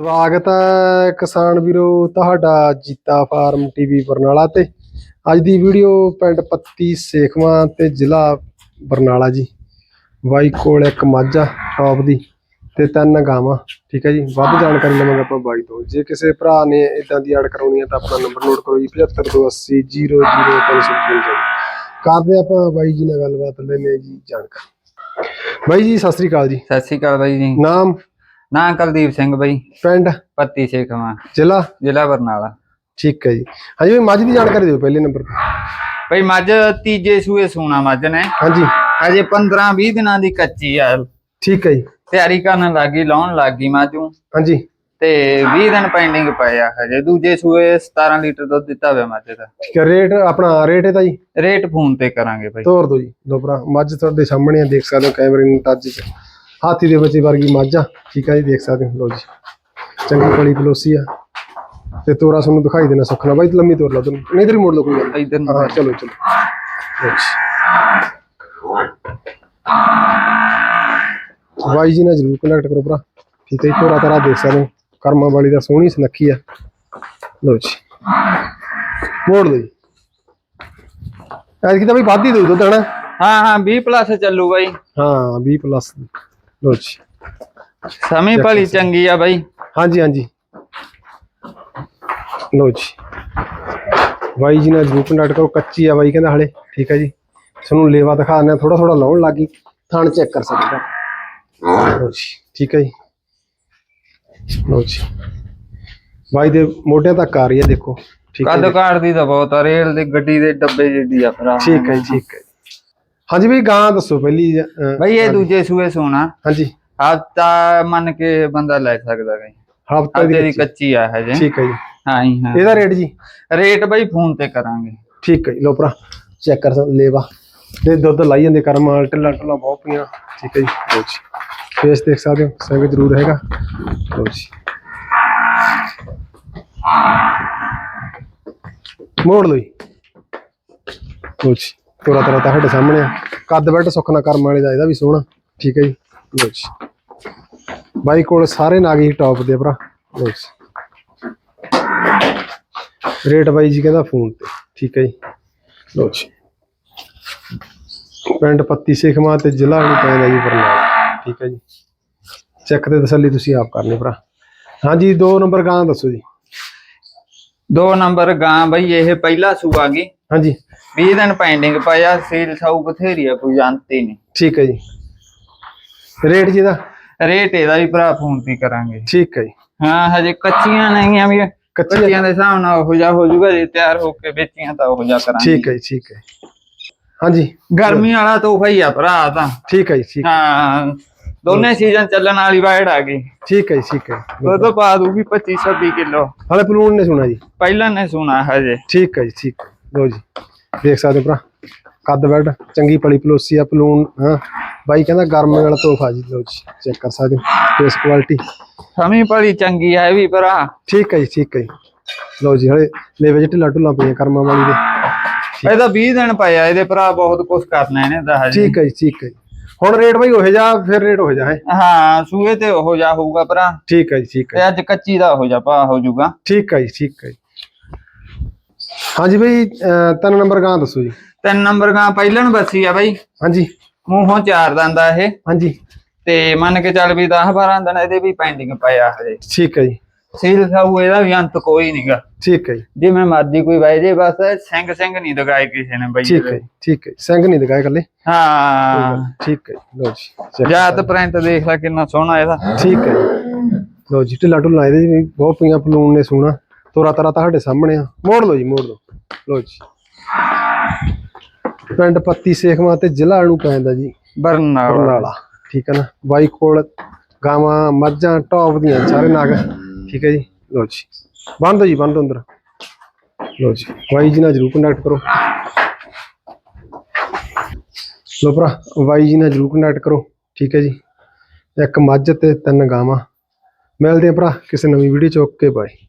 ਸਵਾਗਤ ਹੈ ਕਿਸਾਨ ਵੀਰੋ ਤੁਹਾਡਾ ਜੀਤਾ ਫਾਰਮ ਟੀਵੀ ਬਰਨਾਲਾ ਤੇ। ਅੱਜ ਦੀ ਵੀਡੀਓ ਪਿੰਡ ਪੱਤੀ ਸੇਖਵਾਂ ਤੇ ਜ਼ਿਲ੍ਹਾ ਬਰਨਾਲਾ ਜੀ। ਬਾਈ ਕੋਲ ਇੱਕ ਮੱਝ ਟੌਪ ਦੀ ਤੇ ਤਿੰਨ ਗਾਵਾਂ ਠੀਕ ਹੈ ਜੀ? ਵੱਧ ਜਾਣਕਾਰੀ ਲਵਾਂਗੇ ਆਪਾਂ ਬਾਈ ਤੋਂ। ਜੇ ਕਿਸੇ ਭਰਾ ਨੇ ਇਦਾਂ ਦੀ ਐਡ ਕਰਾਉਣੀ ਹੈ ਤਾਂ ਆਪਣਾ ਨੰਬਰ ਨੋਟ ਕਰੋ ਜੀ 7580 00355 ਕਰਦੇ ਆਪਾਂ ਬਾਈ ਜੀ ਨਾਲ ਗੱਲਬਾਤ ਲੈਨੇ ਜੀ ਜਾਣਕਾਰੀ। ਬਾਈ ਜੀ ਸਤਿ ਸ੍ਰੀ ਅਕਾਲ ਜੀ। ਸਤਿ ਸ਼੍ਰੀ ਅਕਾਲ ਬਾਈ ਜੀ। ਨਾਮ? ਨਾਂ ਕੁਲਦੀਪ ਸਿੰਘ ਬਾਈ। ਪਿੰਡ? ਪੱਤੀ ਸੇਖਵਾ ਜ਼ਿਲ੍ਹਾ? ਜ਼ਿਲ੍ਹਾ ਬਰਨਾਲਾ। ਠੀਕ ਹੈ ਜੀ। ਹਾਂਜੀ ਵੀ ਮੱਝ ਦੀ ਜਾਣਕਾਰੀ ਦਿਓ ਪਹਿਲੇ ਨੰਬਰ ਤੇ। ਬਾਈ ਮੱਝ ਤੀਜੇ ਸੂਏ ਸੂਣਾ ਮੱਝ ਨੇ। ਹਾਂਜੀ। ਅਜੇ 15 20 ਦਿਨਾਂ ਦੀ ਕੱਚੀ ਆ। ਠੀਕ ਹੈ ਜੀ। ਤਿਆਰੀ ਕਰਨ ਲੱਗੀ ਲਾਉਣ ਲੱਗੀ ਮਾਜੂ ਹਾਂਜੀ। ਤੇ 20 ਦਿਨ ਪੈਂਡਿੰਗ ਪਏ ਆ ਹਜੇ। ਦੂਜੇ ਸੂਏ 17 ਲੀਟਰ ਦੁੱਧ ਦਿੱਤਾ ਹੋਇਆ ਮੱਝ ਦਾ। ਠੀਕ ਹੈ ਰੇਟ ਆਪਣਾ ਰੇਟ ਇਹਦਾ ਜੀ। ਰੇਟ ਫੋਨ ਤੇ ਕਰਾਂਗੇ ਬਾਈ। ਤੋਰ ਦਿਓ ਜੀ। ਭਰਾ ਮੱਝ ਤੁਹਾਡੇ ਸਾਹਮਣੇ ਆ ਦੇਖ ਸਕਦੇ ਹੋ ਕੈਮਰੇ ਨੂੰ ਟੱਚ ਚ। ਹਾਥੀ ਦੇ ਬੱਚੇ ਵਰਗੀ ਮੱਝ ਆ। ਠੀਕ ਹੈ ਜੀ ਦੇਖ ਸਕਦੇ ਹੋ। ਲੋ ਜੀ। ਚੰਗੀ ਪਲੀ ਪਲੋਸੀ ਆ। ਤੇ ਤੋਰਾ ਤੁਹਾਨੂੰ ਦਿਖਾਈ ਦੇਣਾ ਸੁਖਣਾ। ਬਾਈ ਲੰਮੀ ਤੋਰ ਲਾ ਤੁਹਾਨੂੰ। ਨਹੀਂ ਤੇਰੀ ਮੋੜ ਲਓ ਕੋਈ ਗੱਲ। ਇਧਰ ਹਾਂ ਚਲੋ ਚਲੋ। ਬਾਈ ਜੀ ਨਾਲ ਜਰੂਰ ਕਨੈਕਟ ਕਰੋ ਭਰਾ। ਠੀਕ ਹੈ ਤੋਰਾ ਤਾਰਾ ਦੇਖ ਸਕਦੇ ਹੋ। ਕਰਮਾਂ ਵਾਲੀ ਦਾ ਸੋਹਣੀ ਸੁਨੱਖੀ ਆ। ਲੋ ਜੀ। ਮੋੜ ਲਓ ਜੀ। ਐਤਕੀ ਤਾਂ ਬਈ ਵੱਧ ਹੀ ਦੋ ਦੁੱਧ ਹਨਾ? ਹਾਂ ਹਾਂ 20 ਪਲੱਸ ਚੱਲੂ ਬਾਈ। ਹਾਂ 20 ਪਲੱਸ ਲੋ ਜੀ। ਸਮੀ ਭਲੀ ਚੰਗੀ ਆ ਬਾਈ। ਹਾਂਜੀ ਹਾਂਜੀ। ਲੋ ਜੀ। ਬਾਈ ਜੀ ਨਾਲ ਜਰੂਰ ਕੰਟੈਕਟ ਕਰੋ ਕੱਚੀ ਆ ਬਾਈ ਕਹਿੰਦਾ ਹਲੇ ਠੀਕ ਹੈ ਜੀ। ਤੁਹਾਨੂੰ ਲੇਵਾ ਦਿਖਾ ਦਿੰਦੇ ਥੋੜਾ ਥੋੜਾ ਲਾਉਣ ਲੱਗੀ ਥਣ ਚੈੱਕ ਕਰ ਸਕਦਾ ਲੋ ਜੀ ਠੀਕ ਹੈ ਜੀ। ਲੋ ਜੀ। ਬਾਈ ਦੇ ਮੋਢਿਆਂ ਤੱਕ ਆ ਰਹੀ ਹੈ ਦੇਖੋ। ਠੀਕ ਹੈ ਕੱਦ। ਕਾੜ ਦੀ ਤਾਂ ਬਹੁਤ ਆ ਰੇਲ ਦੀ ਗੱਡੀ ਦੇ ਡੱਬੇ ਜਿੱਡੀ ਆ ਭਰਾ ਠੀਕ ਹੈ ਜੀ, ਠੀਕ ਹੈ। ਹਾਂਜੀ ਬਈ ਗਾਂ ਦੱਸੋ ਪਹਿਲੀ ਅਹ, ਬਾਈ ਇਹ ਦੂਜੇ ਸੂਏ ਸੋਣਾ ਹਾਂਜੀ। ਹਫਤਾ ਮੰਨ ਕੇ ਬੰਦਾ ਲੈ ਸਕਦਾ ਗਈ ਹਫਤਾ ਹਫ਼ਤੇ ਦੀ ਦੀ ਕੱਚੀ। ਆ ਹਜੇ ਠੀਕ ਹੈ ਜੀ। ਹਾਂ ਜੀ ਹਾਂ। ਇਹਦਾ ਰੇਟ ਜੀ? ਰੇਟ ਬਾਈ ਫੋਨ ਤੇ ਕਰਾਂਗੇ। ਠੀਕ ਹੈ ਜੀ ਲੋ ਭਰਾ ਚੈੱਕ ਕਰ ਸਕਦੇ ਲੇਵਾ। ਤੇ ਦੁੱਧ ਲਾਈ ਜਾਂਦੇ ਕਰਮ ਵਾਲ ਢਿੱਲਾ ਢਿੱਲਾ ਬਹੁਤ ਪਈਆਂ ਠੀਕ ਹੈ ਜੀ ਲੋ ਜੀ। ਫੇਸ ਦੇਖ ਸਕਦੇ ਹੋ ਸੰਗ ਜ਼ਰੂਰ ਹੈਗਾ। ਲੋ ਜੀ। ਮੋੜ ਲਓ ਜੀ। ਲੋ ਜੀ। ਤੋਰਾ ਤੋਰਾ ਤਾਂ ਸਾਡੇ ਸਾਹਮਣੇ ਆ। ਕੱਦ ਬੈਠ ਸੁੱਖਣਾ ਕਰਮ ਵਾਲੇ ਦਾ ਇਹਦਾ ਵੀ ਸੋਹਣਾ। ਠੀਕ ਹੈ ਜੀ। ਲੋ ਜੀ। ਬਾਈ ਕੋਲ ਸਾਰੇ ਨਾਗ ਟੌਪ ਦੇ ਭਰਾ। ਲੋ ਜੀ। ਰੇਟ ਬਾਈ ਜੀ ਕਹਿੰਦਾ ਫੋਨ ਤੇ। ਠੀਕ ਹੈ ਜੀ। ਲੋ ਜੀ। ਪਿੰਡ ਪੱਤੀ ਸੇਖਮਾ ਤੇ ਜ਼ਿਲ੍ਹਾ ਨੂੰ ਪੈਂਦਾ ਜੀ ਬਰਨਾਲਾ। ਠੀਕ ਹੈ ਜੀ। ਚੈੱਕ ਤੇ ਤਸੱਲੀ ਤੁਸੀਂ ਆਪ ਕਰਨੀ ਭਰਾ। ਹਾਂਜੀ, ਦੋ ਨੰਬਰ ਗਾਂ ਦੱਸੋ ਜੀ। ਦੋ ਨੰਬਰ ਗਾਂ ਬਾਈ, ਇਹ ਪਹਿਲਾ ਸੂਆ ਗਈ ਹਾਂਜੀ। 20 ਦਿਨ ਪੈਂਡਿੰਗ ਪਾਇਆ ਸੇਲ ਸਾਊ ਬਥੇਰੀ ਆ ਕੋਈ ਜਾਣਤੀ ਨਹੀਂ। ਠੀਕ ਹੈ ਜੀ। ਰੇਟ ਜੀ ਦਾ ਰੇਟ ਇਹਦਾ ਵੀ ਭਰਾ ਫੋਨ ਤੇ ਕਰਾਂਗੇ। ਠੀਕ ਹੈ ਜੀ। ਹਾਂ ਹਜੇ ਕੱਚੀਆਂ ਨਹੀਂ ਆ ਵੀ ਕੱਚੀ ਕੱਚੀਆਂ ਦੇ ਹਿਸਾਬ ਨਾਲ ਹੋ ਜਾ ਹੋ ਜੂਗਾ ਜੇ ਤਿਆਰ ਹੋ ਕੇ ਵੇਚੀਆਂ ਤਾਂ ਹੋ ਜਾ ਕਰਾਂਗੇ। ਠੀਕ ਹੈ ਜੀ ਠੀਕ ਹੈ। ਹਾਂਜੀ। ਗਰਮੀ ਵਾਲਾ ਤੋਹਫਾ ਹੀ ਆ ਭਰਾ ਤਾਂ। ਠੀਕ ਹੈ ਜੀ ਠੀਕ ਹਾਂ। ਦੋਨੇ ਸੀਜ਼ਨ ਚੱਲਣ ਵਾਲੀ ਵਾਈਡ ਆ ਗਈ। ਠੀਕ ਹੈ ਜੀ ਠੀਕ ਹੈ। ਉਹ ਤੋਂ ਪਾ ਦੂਗੀ 25 26 ਕਿਲੋ। ਹਲੇ ਪਲੂਨ ਨੇ ਸੁਣਾ ਜੀ। ਪਹਿਲਾਂ ਨੇ ਸੁਣਾ ਹਜੇ। ਠੀਕ ਹੈ ਜੀ ਠੀਕ ਹੈ। ਲਓ ਜੀ ਦੇਖ ਸਕਦੇ ਭਰਾ ਕੱਦ ਬੈਡ ਚੰਗੀ ਪਲੀ ਪਲੋਸੀ ਆ ਪਲੂਨ ਹਾਂ। ਬਾਈ ਕਹਿੰਦਾ ਗਰਮ ਵਾਲਾ ਤੋਹਫਾ ਜੀ ਲਓ ਜੀ ਚੈੱਕ ਕਰ ਸਕਦੇ ਫੇਸ ਕੁਆਲਿਟੀ ਸਮੀ ਬੜੀ ਚੰਗੀ ਇਹ ਵੀ ਭਰਾ। ਠੀਕ ਹੈ ਜੀ ਠੀਕ ਹੈ ਲਓ ਜੀ ਹਲੇ ਲੇਵੇ ਚ ਢਿੱਲਾ ਢੁੱਲਾ ਪਈਆਂ ਕਰਮਾਂ ਵਾਲੀ ਦੇ। ਇਹਦਾ 20 ਦਿਨ ਪਿਆ ਇਹਦੇ ਭਰਾ ਬਹੁਤ ਕੁਝ ਕਰਨਾ ਇਹਨੇ ਤਾਂ ਹਜੇ। ਠੀਕ ਹੈ ਜੀ ਠੀਕ ਹੈ ਹੁਣ ਰੇਟ ਬਾਈ ਹੋਏ ਜਾ ਫਿਰ ਰੇਟ ਹੋ ਜਾ ਹੈ। ਹਾਂ ਸੂਏ ਤੇ ਉਹ ਜਾ ਹੋਊਗਾ ਭਰਾ। ਠੀਕ ਹੈ ਜੀ ਠੀਕ ਹੈ ਤੇ ਅੱਜ ਕੱਚੀ ਦਾ ਹੋ ਜਾ ਭਾ ਹੋ ਜਾਊਗਾ। ਠੀਕ ਹੈ ਜੀ ਠੀਕ ਹੈ ਹਾਂਜੀ ਬਾਈ ਅਹ ਤਿੰਨ ਨੰਬਰ ਗਾਂ ਦੱਸੋ ਜੀ। ਤਿੰਨ ਨੰਬਰ ਗਾਂ ਪਹਿਲਾਂ ਨੂੰ ਬੱਸੀ ਆ ਬਾਈ। ਹਾਂਜੀ। ਮੂੰਹੋਂ ਚਾਰ ਦੰਦਾ ਇਹ। ਹਾਂਜੀ। ਤੇ ਮੰਨ ਕੇ ਚੱਲ ਵੀ 10 12 ਦਿਨ ਇਹਦੇ ਵੀ ਪੈਂਡਿੰਗ ਪਿਆ ਹਜੇ। ਠੀਕ ਹੈ ਜੀ। ਸੀਲ ਸਾਊ ਇਹਦਾ ਵੀ ਅੰਤ ਕੋਈ ਨਹੀਂਗਾ ਠੀਕ ਹੈ ਜੀ। ਜਿਵੇਂ ਮਰਜ਼ੀ ਕੋਈ ਵਾਈ ਜੇ ਬਸ ਸਿੰਘ ਸਿੰਘ ਨਹੀਂ ਦਗਾਏ ਕਿਸੇ ਨੇ ਬਾਈ ਠੀਕ ਹੈ ਠੀਕ ਹੈ। ਸਿੰਘ ਨਹੀਂ ਦਿਖਾਏ ਕੱਲੇ ਹਾਂ। ਠੀਕ ਹੈ ਜੀ, ਲਓ ਜੀ check ਜਾਤ ਪ੍ਰਿੰਟ ਦੇਖ ਲੈ ਕਿੰਨਾ ਸੋਹਣਾ ਇਹਦਾ। ਠੀਕ ਹੈ ਜੀ। ਲਓ ਜੀ ਢਿੱਲਾ ਢੁੱਲਾ ਇਹਦੇ ਵੀ ਬਹੁਤ ਪਈਆਂ ਪਲੂਨ ਨੇ ਸੋਹਣਾ। ਤੋਰਾ ਤਰਾ ਤੁਹਾਡੇ ਸਾਹਮਣੇ ਆ। ਮੋੜ ਲਓ ਜੀ ਮੋੜ ਲਓ। ਲਓ ਜੀ। ਪਿੰਡ ਪੱਤੀ ਸੇਖਵਾਂ ਤੇ ਜ਼ਿਲ੍ਹਾ ਨੂੰ ਪੈਂਦਾ ਜੀ ਬਰਨਾਲਾ। ਠੀਕ ਹੈ ਨਾ? ਬਾਈ ਕੋਲ ਗਾਵਾਂ ਮੱਝਾਂ ਟੌਪ ਦੀਆਂ ਸਾਰੇ ਨਾਗ। ਠੀਕ ਹੈ ਜੀ। ਲਓ ਜੀ। ਬੰਦ ਜੀ ਬੰਦ ਅੰਦਰ। ਲਓ ਜੀ। ਬਾਈ ਜੀ ਨਾਲ ਜਰੂਰ ਕੰਟੈਕਟ ਕਰੋ। ਲਓ ਭਰਾ ਬਾਈ ਜੀ ਨਾਲ ਜਰੂਰ ਕੰਟੈਕਟ ਕਰੋ। ਠੀਕ ਹੈ ਜੀ। ਇੱਕ ਮੱਝ ਤੇ ਤਿੰਨ ਗਾਵਾਂ। ਮਿਲਦੇ ਆ ਭਰਾ ਕਿਸੇ ਨਵੀਂ ਵੀਡੀਓ ਚ। Okay bye.